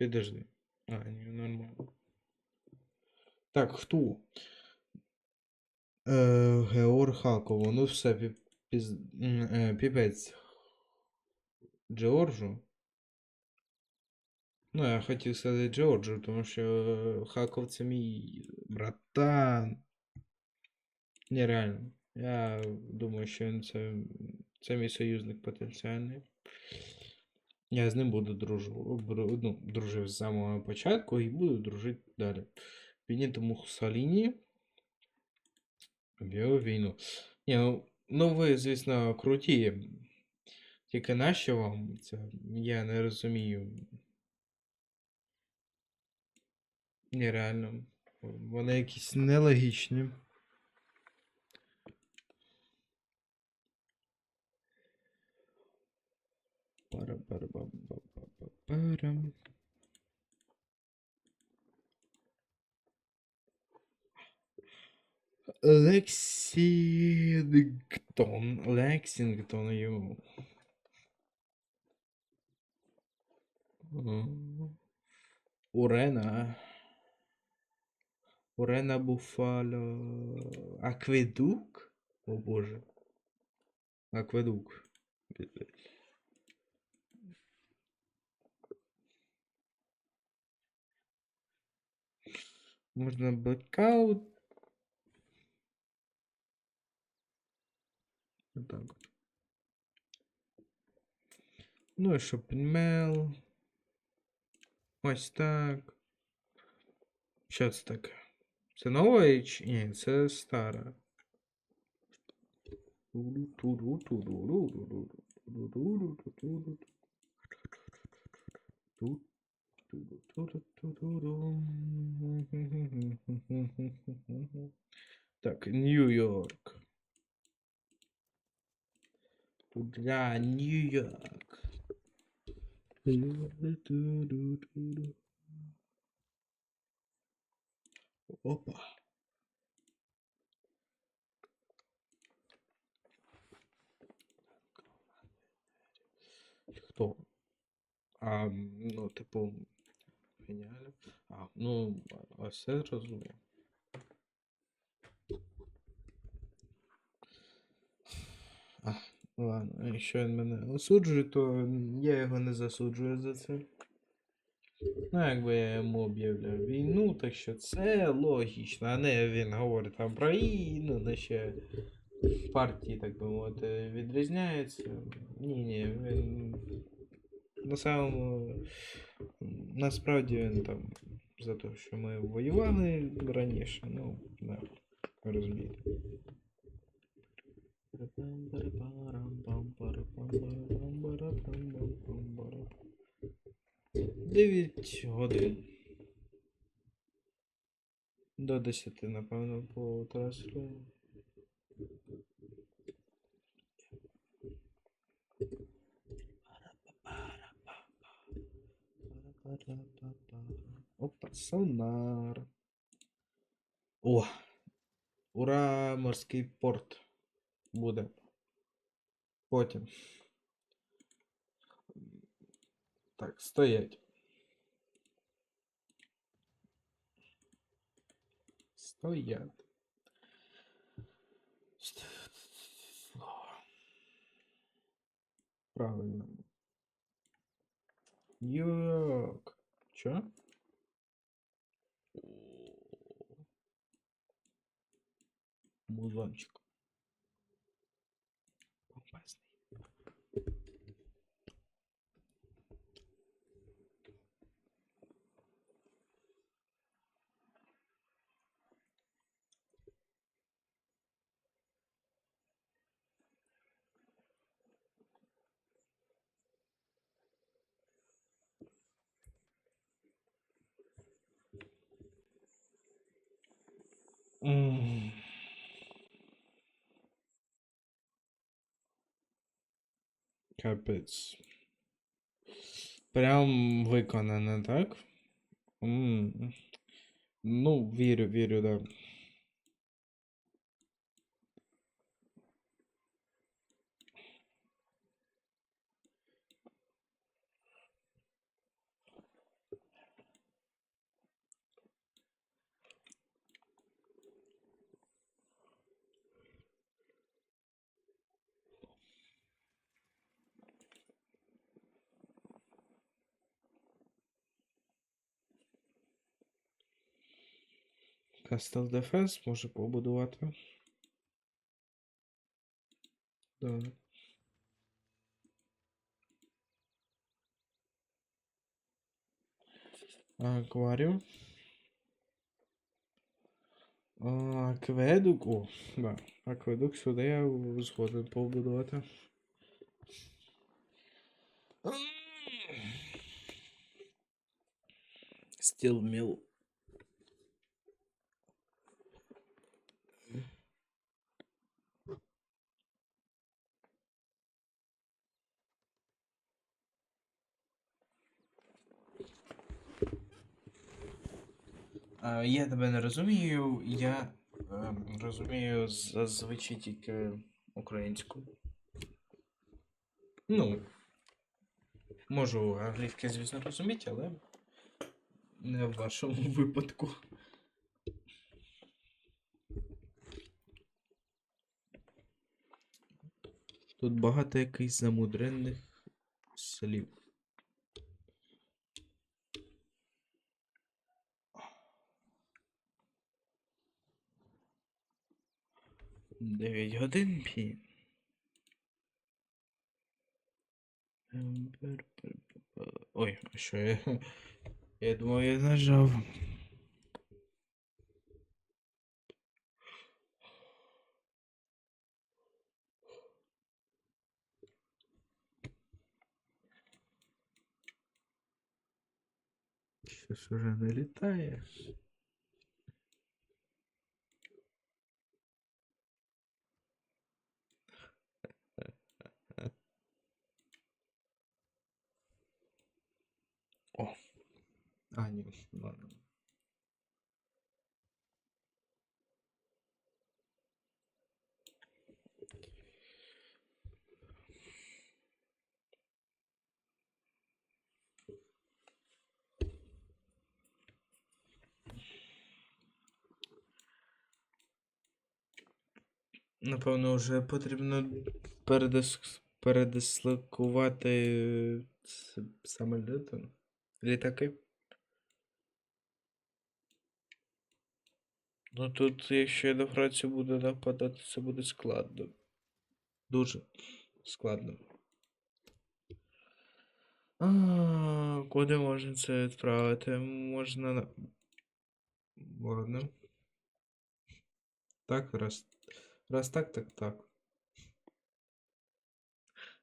Підожди. А, ні, нормально. Так, хто? Е, Георг Хаково. Ну все, пі- піз... е, піпець. Джорджу. Ну, я хотів сказати Джорджу, тому що Хаков це мій братан. Нереально. Я думаю, що він це, це мій союзник потенціальний. Я з ним буду дружу, ну, дружив з самого початку і буду дружити далі. Беніто Муссоліні об'явив війну. Ні, ну, ну ви, звісно, круті. Тільки нащо вам це? Я не розумію. Нереально. Вони якісь нелогічні. пара пара пара пара пара Лексингтон, Лексингтон, ю. Урена. Урена Буфало. Акведук? О боже. Акведук. Можна блекаут. Отак от. Ну і шопінмейл. Ось так. Що це таке? Це нова чи ні, це стара. так, Нью-Йорк. Куда Нью-Йорк? Опа. Хто? А, ну, типу, геніально. А, ну, а все зрозумів. А, ладно, якщо він мене осуджує, то я його не засуджую за це. Ну, якби я йому об'являв війну, так що це логічно, а не він говорить там про війну, де ще партії, так би мовити, відрізняються. Ні, ні, він на самому насправді він там за те, що ми воювали раніше, ну, да, розумієте. Дев'ять годин. До 10, напевно, по трансферу. Сонар. О! Ура, морський порт буде. Потім. Так, стоять. Стоять. Ст- Правильно. Йок. Чё? romântico. Né? Hum. Капець. Прям виконане, так? М. Ну, вірю, вірю, да. Castle Defense може побудувати. Да. Акваріум. Акведук. О, да. Акведук сюди я згоден побудувати. Стіл міл. Я тебе не розумію, я ем, розумію зазвичай тільки українську. Ну, можу англійське, звісно, розуміти, але не в вашому випадку. Тут багато якихось замудрених слів. Дев'ять годин пі. Ем, пер- пер- пер- пер- Ой, а що я? Я думав, я нажав. Щось уже не Ні, ладно. Напевно, вже потрібно передис... передислокувати с- самоліти. Літаки. Ну тут, якщо я до Франції буду нападати, це буде складно. Дуже складно. А, куди можна це відправити? Можна на. Ладно. Так, раз. Раз так, так, так.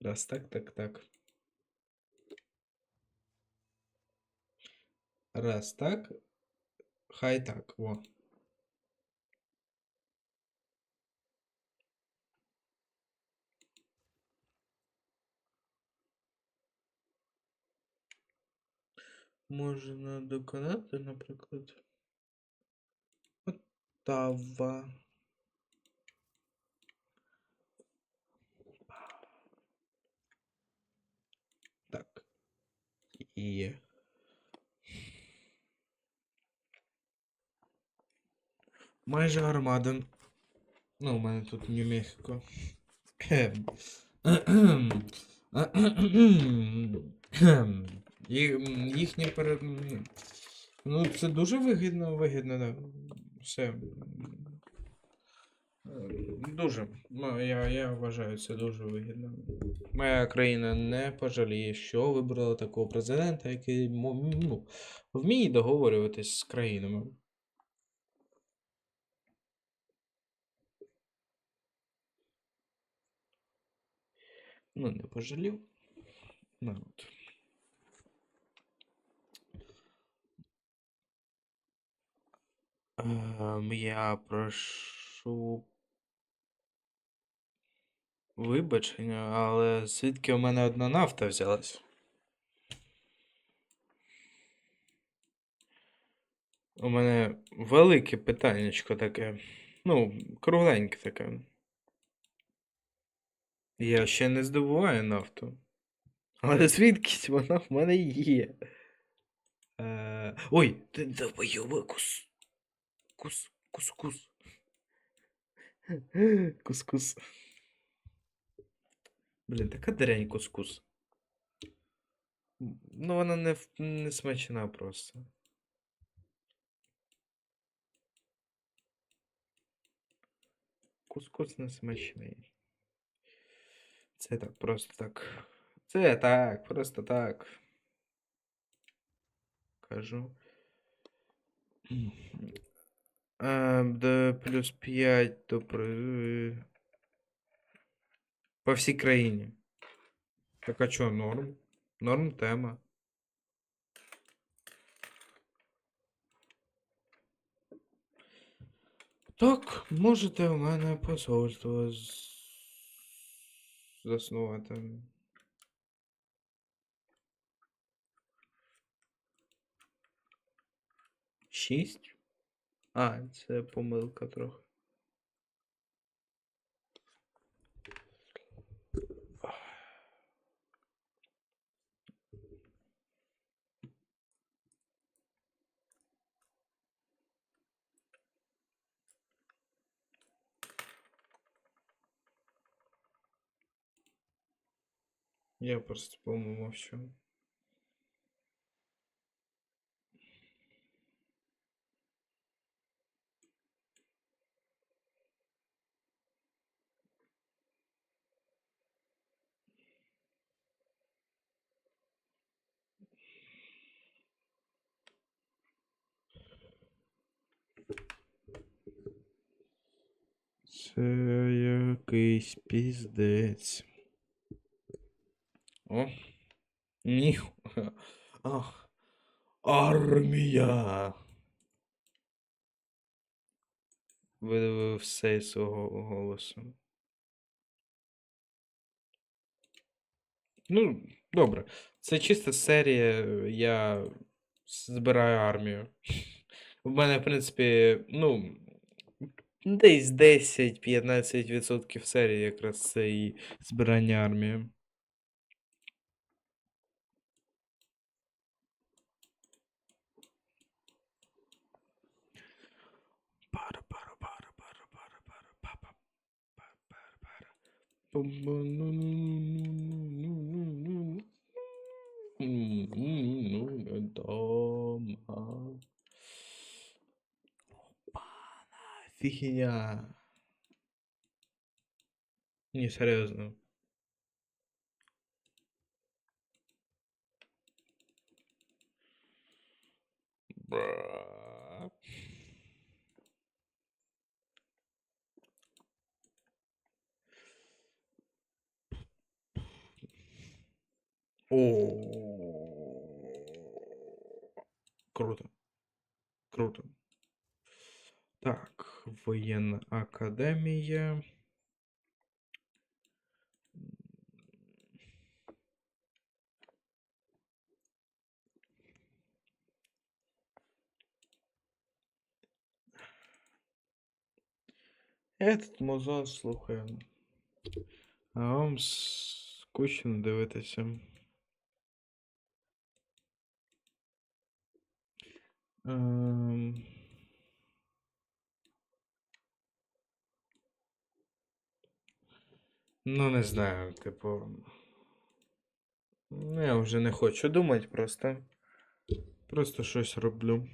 Раз так, так, так. Раз так. Хай так. Во. Можна доконати, наприклад. Оттава. Так. І. Майже армада. Ну, у мене тут Нью-Мехіко. І, їхнє пере... Ну, це дуже вигідно, вигідно, да. Все. е, Дуже. Ну, я, я вважаю, це дуже вигідно. Моя країна не пожаліє, що вибрала такого президента, який ну, вміє договорюватись з країнами. Ну, не пожалів. Ну, от. Я прошу вибачення, але звідки у мене одна нафта взялась? У мене велике питаннячко таке. Ну, кругленьке таке. Я ще не здобуваю нафту. Але звідкись вона в мене є. Е, Ой, ти долбойоба кус. Кус. Кус-кус. Кус-кус. Блін, така дрянь кус-кус. Ну, вона не, не смачна просто. Кускус не смачний. Це так, просто так. Це так, просто так. Кажу. А, до плюс 5 до. По всій країні. Так а чо, норм? Норм тема. Так, можете у мене посольство з... заснувати. Шість? А, це помилка трохи. Я просто помовчу. Це якийсь піздець. О. Ні. Ах. Армія. Видавив все свого голосу. Ну, добре. Це чиста серія. Я збираю армію. У мене, в принципі, ну. Десь 10-15% серії якраз це і збирання армії. Пара, Фигня. Не, серьезно. Бра. О, круто, круто. Так. Воєнна академія. Этот музон слухаю. А вам скучно дивитися. Ем... Ну, не знаю, типу. Ну, я вже не хочу думати просто. Просто щось роблю.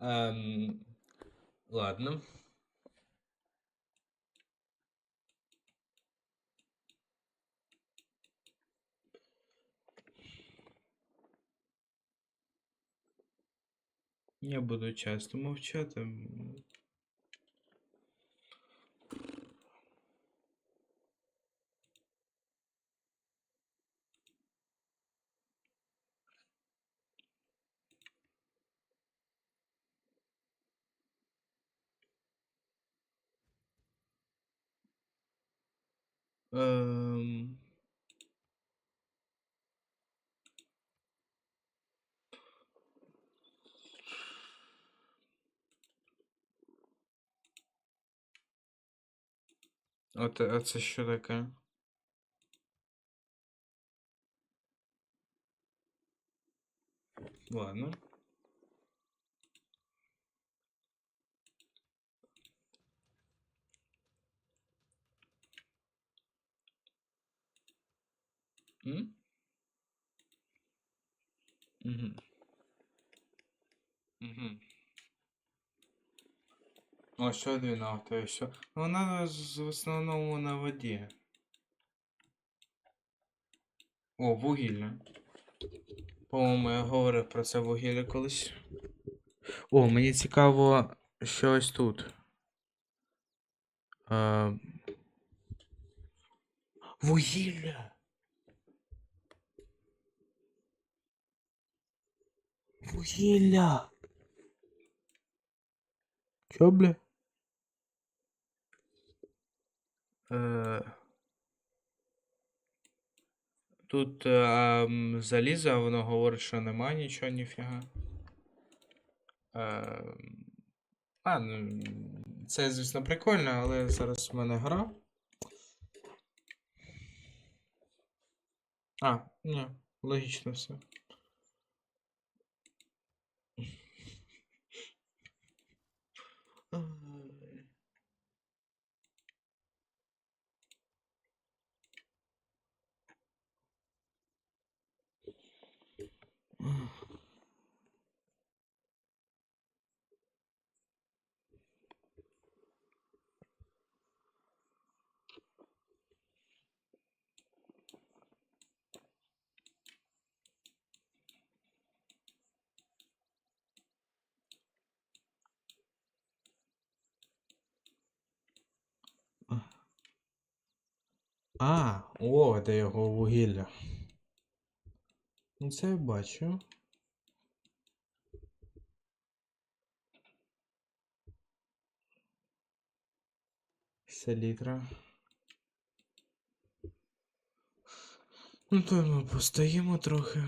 Ем, ладно. Я буду часто мовчати. м. От, а э, це що таке? Ладно. Угу. Угу. О, ще дві нафти. Ну, Вона в основному на воді. О, вугілля. По-моєму, я говорив про це вугілля колись. О, мені цікаво, що ось тут. Е... Вугілля! Вугілля! Чо, бля? Е... Тут м, залізо, а воно говорить, що нема нічого, ніфіга. Е... А, ну, це, звісно, прикольно, але зараз в мене гра. А, ні, логічно все. А, о, де його вугілля. Ну, це я бачу. Селітра. Ну, то ми постоїмо трохи.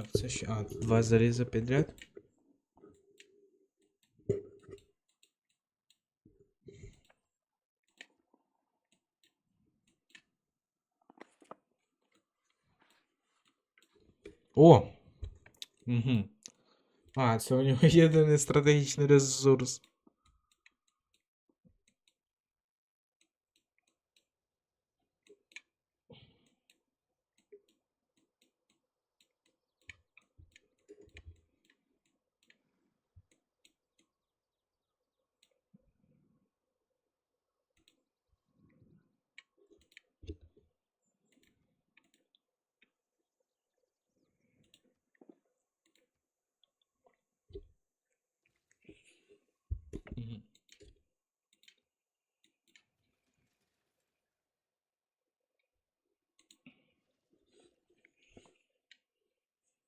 Так, це ще. А, два заліза підряд. О! Угу. А, це у нього єдиний стратегічний ресурс.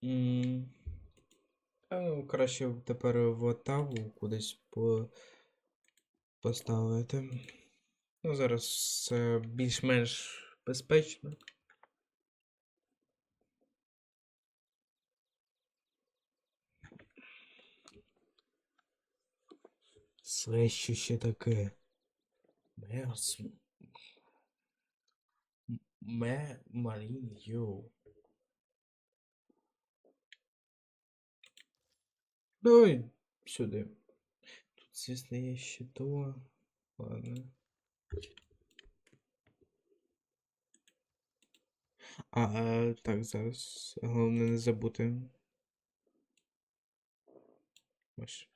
М, ну, краще тепер в Отаву кудись по... поставити. Ну, зараз це більш-менш безпечно. Це що ще таке? Мерс. Ме Марін Йоу. Давай сюди. Тут, звісно, є ще то. Ладно. А, а, так, зараз. Головне не забути. Ось.